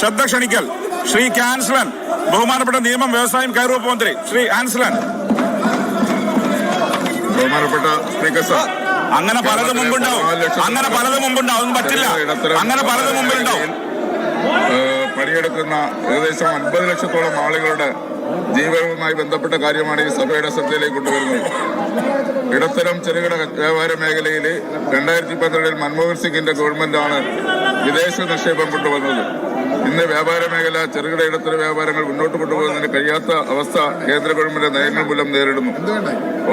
ശ്രദ്ധ ക്ഷണിക്കൽ. ശ്രീ കാൻസലൻ ബഹുമാനപ്പെട്ട നിയമം വ്യവസായം കയറുവപ്പ് മന്ത്രി ശ്രീ ആൻസലൻ ബഹുമാനപ്പെട്ട സ്പീക്കർ സാർ അങ്ങനെ പലതും മുമ്പുണ്ടാവും. അങ്ങനെ പലതും മുമ്പുണ്ടാവും. ഒന്നും പറ്റില്ല. അങ്ങനെ പലതും മുമ്പിലുണ്ടാവും പണിയെടുക്കുന്ന ഏകദേശം അൻപത് ലക്ഷത്തോളം ആളുകളുടെ ജീവനവുമായി ബന്ധപ്പെട്ട കാര്യമാണ് ഈ സഭയുടെ ശ്രദ്ധയിലേക്ക് കൊണ്ടുവരുന്നത്. ഇടത്തരം ചെറുകിട വ്യാപാര മേഖലയിൽ രണ്ടായിരത്തി പന്ത്രണ്ടിൽ മൻമോഹൻ സിംഗിന്റെ ഗവൺമെന്റാണ് വിദേശ നിക്ഷേപം കൊണ്ടുവന്നത്. ഇന്ന് വ്യാപാര മേഖല ചെറുകിട ഇടത്തര വ്യാപാരങ്ങൾ മുന്നോട്ട് കൊണ്ടുപോകുന്നതിന് കഴിയാത്ത അവസ്ഥ കേന്ദ്ര ഗവൺമെന്റ് നയങ്ങൾ മൂലം നേരിടുന്നു.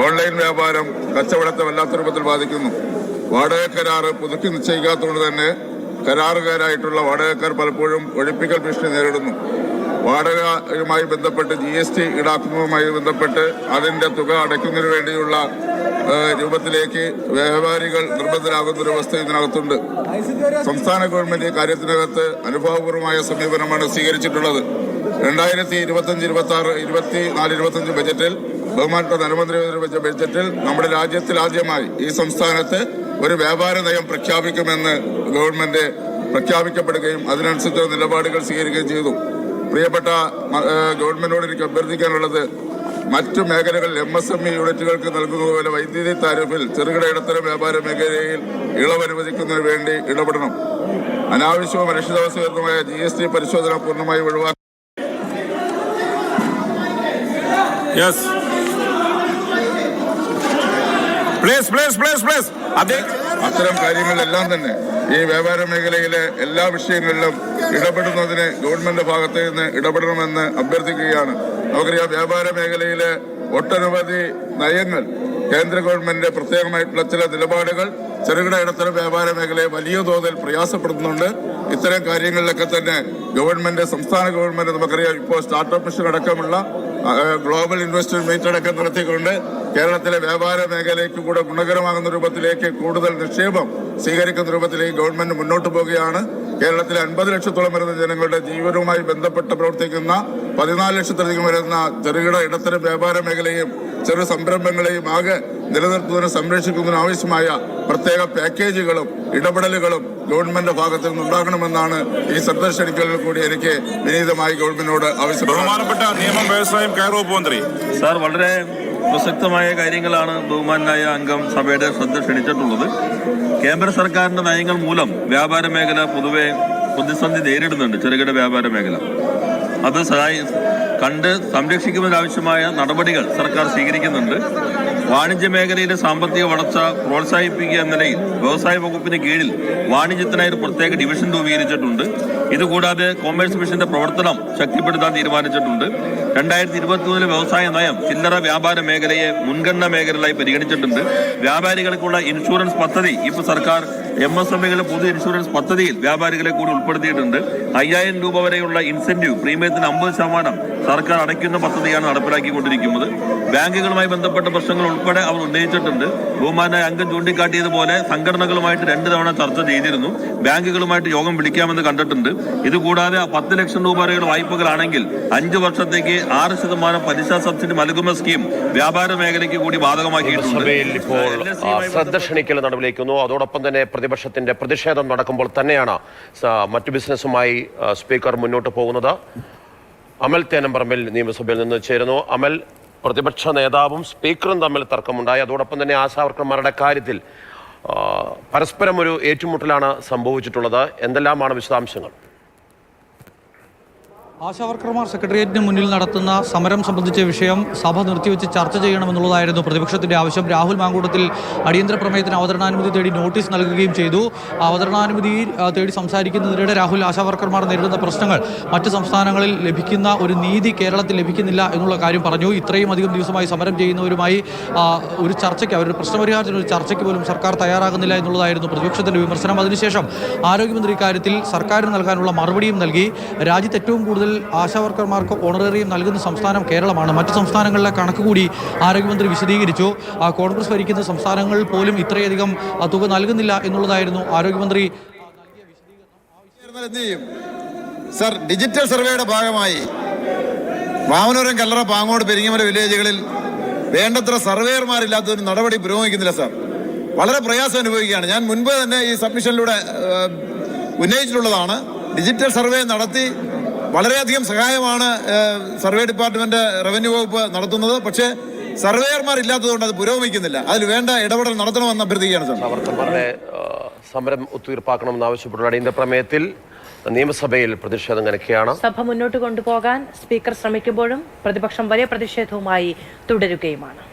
ഓൺലൈൻ വ്യാപാരം കച്ചവടത്തെ വല്ലാത്ത രൂപത്തിൽ ബാധിക്കുന്നു. വാടക കരാറ് പുതുക്കി നിശ്ചയിക്കാത്തതുകൊണ്ട് തന്നെ കരാറുകാരായിട്ടുള്ള വാടകക്കാർ പലപ്പോഴും ഒഴിപ്പിക്കൽ ഭീഷണി നേരിടുന്നു. വാടകയുമായി ബന്ധപ്പെട്ട് ജി എസ് ടി ഈടാക്കുന്നതുമായി ബന്ധപ്പെട്ട് അതിന്റെ തുക അടയ്ക്കുന്നതിന് വേണ്ടിയുള്ള രൂപത്തിലേക്ക് വ്യാപാരികൾ നിർബന്ധരാകുന്ന ഒരു അവസ്ഥ ഇതിനകത്തുണ്ട്. സംസ്ഥാന ഗവൺമെന്റ് കാര്യത്തിനകത്ത് അനുഭവപൂർവമായ സമീപനമാണ് സ്വീകരിച്ചിട്ടുള്ളത്. രണ്ടായിരത്തി ഇരുപത്തഞ്ച് ഇരുപത്തി ആറ് ഇരുപത്തി നാല് ഇരുപത്തഞ്ച് ബജറ്റിൽ ബഹുമാനപ്പെട്ട ധനമന്ത്രി വെച്ച ബജറ്റിൽ നമ്മുടെ രാജ്യത്തിൽ ആദ്യമായി ഈ സംസ്ഥാനത്ത് ഒരു വ്യാപാര നയം പ്രഖ്യാപിക്കുമെന്ന് ഗവൺമെന്റ് പ്രഖ്യാപിക്കപ്പെടുകയും അതിനനുസരിച്ചുള്ള നിലപാടുകൾ സ്വീകരിക്കുകയും ചെയ്തു. പ്രിയപ്പെട്ട ഗവൺമെന്റിനോട് എനിക്ക് അഭ്യർത്ഥിക്കാനുള്ളത് മറ്റു മേഖലകളിൽ എം എസ് എം ഇ യൂണിറ്റുകൾക്ക് നൽകുന്ന പോലെ വൈദ്യുതി താരിഫിൽ ചെറുകിട ഇടത്തരം വ്യാപാര മേഖലയിൽ ഇളവ് അനുവദിക്കുന്നതിന് വേണ്ടി ഇടപെടണം. അനാവശ്യവും അനിശ്ചിതാവസ്ഥയുമായ ജി എസ് ടി പരിശോധന പൂർണമായി ഒഴിവാക്കി അത്തരം കാര്യങ്ങളിലെല്ലാം തന്നെ ഈ വ്യാപാര മേഖലയിലെ എല്ലാ വിഷയങ്ങളിലും ഇടപെടുന്നതിന് ഗവൺമെന്റ് ഭാഗത്ത് നിന്ന് ഇടപെടണമെന്ന് അഭ്യർത്ഥിക്കുകയാണ്. നമുക്കറിയാം വ്യാപാര മേഖലയിലെ ഒട്ടനവധി നയങ്ങൾ കേന്ദ്ര ഗവൺമെന്റിന്റെ പ്രത്യേകമായിട്ടുള്ള ചില നിലപാടുകൾ ചെറുകിട ഇടത്തരം വ്യാപാര മേഖലയെ വലിയ തോതിൽ പ്രയാസപ്പെടുന്നുണ്ട് ഇത്തരം കാര്യങ്ങളിലൊക്കെ തന്നെ ഗവൺമെന്റ് സംസ്ഥാന ഗവൺമെന്റ് നമുക്കറിയാം ഇപ്പോൾ സ്റ്റാർട്ടപ്പ് മിഷൻ അടക്കമുള്ള ഗ്ലോബൽ ഇൻവെസ്റ്റ്മെന്റ് മീറ്റ് അടക്കം നടത്തിക്കൊണ്ട് കേരളത്തിലെ വ്യാപാര മേഖലയ്ക്ക് കൂടെ ഗുണകരമാകുന്ന രൂപത്തിലേക്ക് കൂടുതൽ നിക്ഷേപം സ്വീകരിക്കുന്ന രൂപത്തിലേക്ക് ഗവൺമെന്റ് മുന്നോട്ട് പോവുകയാണ്. കേരളത്തിലെ അൻപത് ലക്ഷത്തോളം വരുന്ന ജനങ്ങളുടെ ജീവനവുമായി ബന്ധപ്പെട്ട് പ്രവർത്തിക്കുന്ന പതിനാല് ലക്ഷത്തിലധികം വരുന്ന ചെറുകിട ഇടത്തരം വ്യാപാര മേഖലയും ചെറു സംരംഭങ്ങളെയും ആകെ നിലനിർത്തുന്നതിനും സംരക്ഷിക്കുന്നതിനും ആവശ്യമായ പ്രത്യേക പാക്കേജുകളും ഇടപെടലുകളും ഗവൺമെന്റ് ഭാഗത്തു നിന്നുണ്ടാകണമെന്നാണ് ഈ സന്ദർശനിക്കലിൽ കൂടി എനിക്ക് വിനീതമായി ഗവൺമെന്റിനോട് ആവശ്യപ്പെട്ടു ബഹുമാനപ്പെട്ട നിയമം വ്യവസായം കയർ വകുപ്പ് മന്ത്രി സാർ വളരെ പ്രസക്തമായ കാര്യങ്ങളാണ് ബഹുമാനായ അംഗം സഭയുടെ ശ്രദ്ധ ക്ഷണിച്ചിട്ടുള്ളത്. കേന്ദ്ര സർക്കാരിന്റെ നയങ്ങൾ മൂലം വ്യാപാര മേഖല പൊതുവെ പ്രതിസന്ധി നേരിടുന്നുണ്ട് ചെറുകിട വ്യാപാര മേഖല. അത് സഹായി കണ്ട് സംരക്ഷിക്കുന്നതിനാവശ്യമായ നടപടികൾ സർക്കാർ സ്വീകരിക്കുന്നുണ്ട്. വാണിജ്യ മേഖലയിലെ സാമ്പത്തിക വളർച്ച പ്രോത്സാഹിപ്പിക്കുക എന്ന നിലയിൽ വ്യവസായ വകുപ്പിന് കീഴിൽ വാണിജ്യത്തിനായി ഒരു പ്രത്യേക ഡിവിഷൻ രൂപീകരിച്ചിട്ടുണ്ട്. ഇതുകൂടാതെ കോമേഴ്സ് മിഷന്റെ പ്രവർത്തനം ശക്തിപ്പെടുത്താൻ തീരുമാനിച്ചിട്ടുണ്ട്. രണ്ടായിരത്തി ഇരുപത്തിമൂന്നിലെ വ്യവസായ നയം ചില്ലറ വ്യാപാര മേഖലയെ മുൻഗണനാ മേഖലകളായി പരിഗണിച്ചിട്ടുണ്ട്. വ്യാപാരികൾക്കുള്ള ഇൻഷുറൻസ് പദ്ധതി ഇപ്പോൾ സർക്കാർ എം എസ് എം ഇകളുടെ പൊതു ഇൻഷുറൻസ് പദ്ധതിയിൽ വ്യാപാരികളെ കൂടി ഉൾപ്പെടുത്തിയിട്ടുണ്ട്. അയ്യായിരം രൂപ വരെയുള്ള ഇൻസെന്റീവ് പ്രീമിയത്തിന് അമ്പത് ശതമാനം സർക്കാർ അടയ്ക്കുന്ന പദ്ധതിയാണ് നടപ്പിലാക്കിക്കൊണ്ടിരിക്കുന്നത്. ബാങ്കുകളുമായി ബന്ധപ്പെട്ട പ്രശ്നങ്ങൾ ഉൾപ്പെടെ അവർ ഉന്നയിച്ചിട്ടുണ്ട്. ബഹുമാനായ അംഗം ചൂണ്ടിക്കാട്ടിയതുപോലെ സംഘടനകളുമായിട്ട് രണ്ട് തവണ ചർച്ച ചെയ്തിരുന്നു. ബാങ്കുകളുമായിട്ട് യോഗം വിളിക്കാമെന്ന് കണ്ടിട്ടുണ്ട്. ഇതുകൂടാതെ പത്ത് ലക്ഷം രൂപ വരെയുള്ള വായ്പകളാണെങ്കിൽ അഞ്ചു വർഷത്തേക്ക് ആറ് ശതമാനം പലിശ സബ്സിഡി നൽകുന്ന സ്കീം വ്യാപാര മേഖലയ്ക്ക് കൂടി ബാധകമാക്കിയിട്ടുണ്ട്. ശ്രദ്ധ ക്ഷണിക്കൽ നടപ്പിലേക്കുന്നു അതോടൊപ്പം തന്നെ പ്രതിപക്ഷത്തിന്റെ പ്രതിഷേധം നടക്കുമ്പോൾ തന്നെയാണ് മറ്റു ബിസിനസ്സുമായി സ്പീക്കർ മുന്നോട്ട് പോകുന്നത്. അമൽ തേനമ്പറമ്പിൽ നിയമസഭയിൽ നിന്ന് ചേരുന്നു. അമൽ പ്രതിപക്ഷ നേതാവും സ്പീക്കറും തമ്മിൽ തർക്കമുണ്ടായി. അതോടൊപ്പം തന്നെ ആശാവർക്കർമാരുടെ കാര്യത്തിൽ പരസ്പരം ഒരു ഏറ്റുമുട്ടലാണ് സംഭവിച്ചിട്ടുള്ളത്. എന്തെല്ലാമാണ് വിശദാംശങ്ങൾ? ആശാവർക്കർമാർ സെക്രട്ടേറിയറ്റിന് മുന്നിൽ നടത്തുന്ന സമരം സംബന്ധിച്ച വിഷയം സഭ നിർത്തിവെച്ച് ചർച്ച ചെയ്യണമെന്നുള്ളതായിരുന്നു പ്രതിപക്ഷത്തിന്റെ ആവശ്യം. രാഹുൽ മാങ്കൂട്ടത്തിൽ അടിയന്തര പ്രമേയത്തിന് അവതരണാനുമതി തേടി നോട്ടീസ് നൽകുകയും ചെയ്തു. അവതരണാനുമതി തേടി സംസാരിക്കുന്നതിനിടെ രാഹുൽ ആശാവർക്കർമാർ നേരിടുന്ന പ്രശ്നങ്ങൾ മറ്റ് സംസ്ഥാനങ്ങളിൽ ലഭിക്കുന്ന ഒരു നീതി കേരളത്തിൽ ലഭിക്കുന്നില്ല എന്നുള്ള കാര്യം പറഞ്ഞു. ഇത്രയും അധികം ദിവസമായി സമരം ചെയ്യുന്നവരുമായി ഒരു ചർച്ചയ്ക്ക് അവരുടെ പ്രശ്നപരിഹാരത്തിന് ഒരു ചർച്ചയ്ക്ക് പോലും സർക്കാർ തയ്യാറാകുന്നില്ല എന്നുള്ളതായിരുന്നു പ്രതിപക്ഷത്തിന്റെ വിമർശനം. അതിനുശേഷം ആരോഗ്യമന്ത്രി ഇക്കാര്യത്തിൽ സർക്കാരിന് നൽകാനുള്ള മറുപടിയും നൽകി. രാജ്യത്ത് ഏറ്റവും കൂടുതൽ ആശാവർക്കർമാർക്ക് ഓണറേറിയം നൽകുന്ന സംസ്ഥാനം കേരളമാണ്. മറ്റു സംസ്ഥാനങ്ങളിലെ കണക്ക് കൂടി ആരോഗ്യമന്ത്രി വിശദീകരിച്ചു. കോൺഗ്രസ് ഭരിക്കുന്ന സംസ്ഥാനങ്ങളിൽ പോലും ഇത്രയധികം തുക നൽകുന്നില്ല എന്നുള്ളതായിരുന്നു ആരോഗ്യമന്ത്രി സർ ഡിജിറ്റൽ സർവേയുടെ ഭാഗമായി വാമനൂരം കല്ലറ പാങ്ങോട് പെരിങ്ങമല വില്ലേജുകളിൽ വേണ്ടത്ര സർവേയർമാരില്ലാത്തതിന് നടപടി പുരോഗമിക്കുന്നില്ല സർ. വളരെ പ്രയാസം അനുഭവിക്കുകയാണ്. ഞാൻ മുൻപ് തന്നെ ഈ സബ്മിഷനിലൂടെ ഉന്നയിച്ചിട്ടുള്ളതാണ്. ഡിജിറ്റൽ സർവേ നടത്തി വളരെയധികം സഹായമാണ് സർവേ ഡിപ്പാർട്ട്മെന്റ് റവന്യൂ വകുപ്പ് നടത്തുന്നത്. പക്ഷേ സർവേയർമാർ ഇല്ലാത്തതുകൊണ്ട് അത് പുരോഗമിക്കുന്നില്ല. അതിൽ വേണ്ട ഇടപെടൽ നടത്തണമെന്ന് അഭ്യർത്ഥിക്കുകയാണ് സാർ. പ്രവർത്തകരുടെ സമരം ഒത്തുതീർപ്പാക്കണമെന്ന് ആവശ്യപ്പെട്ട അടിയന്തര പ്രമേയത്തിൽ നിയമസഭയിൽ പ്രതിഷേധം കനക്കുകയാണ്. സഭ മുന്നോട്ട് കൊണ്ടുപോകാൻ സ്പീക്കർ ശ്രമിക്കുമ്പോഴും പ്രതിപക്ഷം വലിയ പ്രതിഷേധവുമായി തുടരുകയുമാണ്.